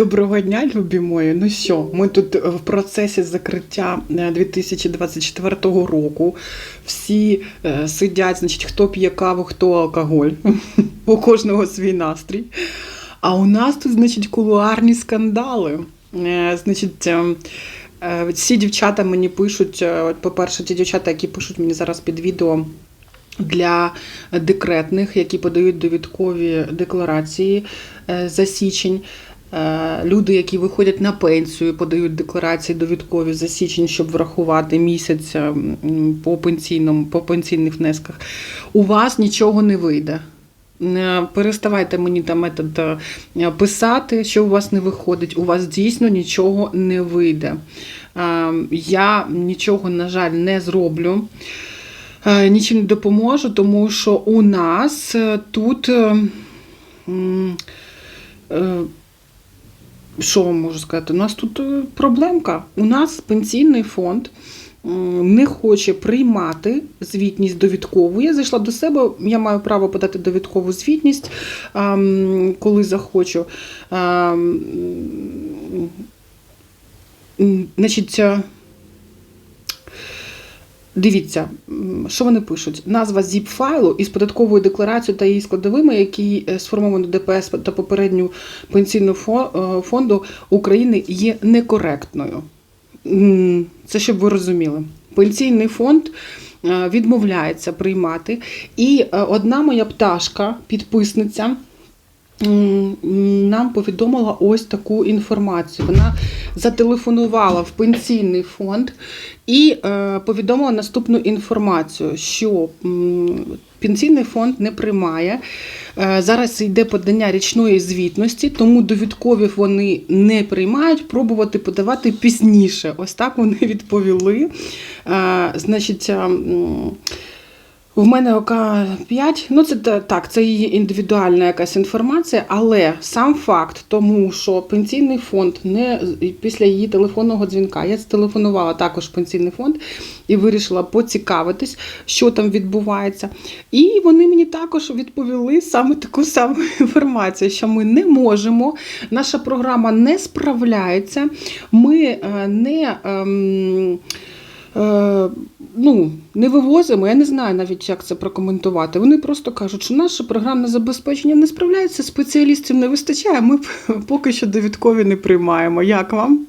Доброго дня, любі мої. Ну що, ми тут в процесі закриття е, 2024 року. Всі е, сидять, значить, хто п'є каву, хто алкоголь. У кожного свій настрій. А у нас тут, значить, кулуарні скандали. Е, Значить, е, е, всі дівчата мені пишуть, е, от, по-перше, ті дівчата, які пишуть мені зараз під відео. Для декретних, які подають довідкові декларації е, за січень, Е, люди, які виходять на пенсію, подають декларації довідкові за січень, щоб врахувати місяць е, по пенсійному, по пенсійних внесках. У вас нічого не вийде. Переставайте мені там метод е, писати, що у вас не виходить. У вас дійсно нічого не вийде. Е, Я нічого, на жаль, не зроблю. Е, Нічим не допоможу, тому що у нас е, тут. Е, е, що вам можу сказати? У нас тут е, проблемка. У нас пенсійний фонд не хоче приймати звітність довідкову. Я зайшла до себе, я маю право подати довідкову звітність, коли захочу. Значить, е, Дивіться, що вони пишуть. Назва zip файлу із податковою декларацією та її складовими, які е, сформовано ДПС та попередню пенсійну е, фонду України, є некоректною. Це щоб ви розуміли. Пенсійний фонд е, відмовляється приймати. І одна моя пташка, підписниця, нам повідомила ось таку інформацію. Вона зателефонувала в пенсійний фонд і е, повідомила наступну інформацію, що пенсійний фонд не приймає. Е, зараз йде подання річної звітності, тому довідкові вони не приймають, пробувати подавати пізніше. Ось так вони відповіли. Е, значить, в мене ОК 5, ну це так, це її індивідуальна якась інформація, але сам факт тому, що пенсійний фонд не після її телефонного дзвінка, я зателефонувала також пенсійний фонд і вирішила поцікавитись, що там відбувається. І вони мені також відповіли саме таку саму інформацію, що ми не можемо, наша програма не справляється, ми е, не. ем, е, ну, не вивозимо, я не знаю навіть, як це прокоментувати. Вони просто кажуть, що наше програмне забезпечення не справляється, спеціалістів не вистачає, ми поки що довідкові не приймаємо. Як вам?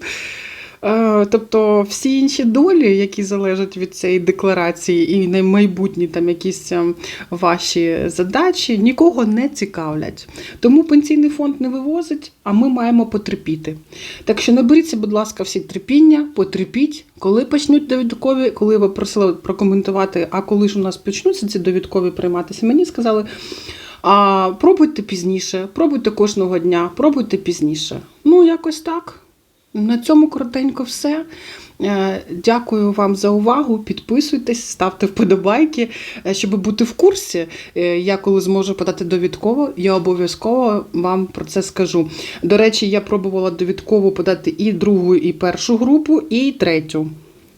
Е, Тобто всі інші долі, які залежать від цієї декларації, і на майбутні там якісь ем, ваші задачі, нікого не цікавлять. Тому пенсійний фонд не вивозить, а ми маємо потерпіти. Так що наберіться, будь ласка, всі терпіння, потерпіть, коли почнуть довідкові, коли ви просили прокоментувати, а коли ж у нас почнуться ці довідкові прийматися, мені сказали. А пробуйте пізніше, пробуйте кожного дня, пробуйте пізніше. Ну, якось так. На цьому коротенько все. Е, Дякую вам за увагу. Підписуйтесь, ставте вподобайки, Е, щоб бути в курсі. е, Я коли зможу подати довідково, я обов'язково вам про це скажу. До речі, я пробувала довідково подати і другу, і першу групу, і третю.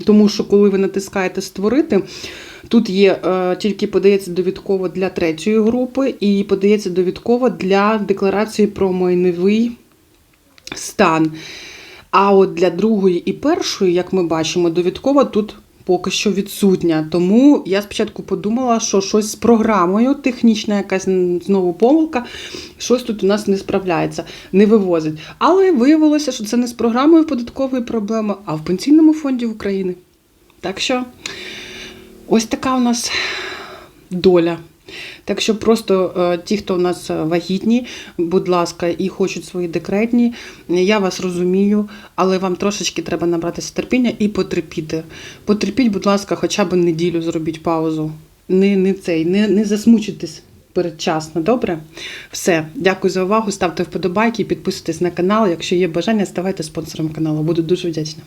Тому що, коли ви натискаєте створити, тут є тільки подається довідково для третьої групи, і подається довідково для декларації про майновий стан. А от для другої і першої, як ми бачимо, довідкова тут поки що відсутня. Тому я спочатку подумала, що щось з програмою, технічна якась знову помилка, щось тут у нас не справляється, не вивозить. Але виявилося, що це не з програмою податкової проблеми, а в пенсійному фонді України. Так що ось така у нас доля. Так що просто е, ті, хто у нас е, вагітні, будь ласка, і хочуть свої декретні, я вас розумію, але вам трошечки треба набратися терпіння і потерпіти. Потерпіть, будь ласка, хоча б неділю зробіть паузу. Не, не цей, не, не засмучитись передчасно, добре? Все, дякую за увагу. Ставте вподобайки, підписуйтесь на канал. Якщо є бажання, ставайте спонсором каналу. Буду дуже вдячна.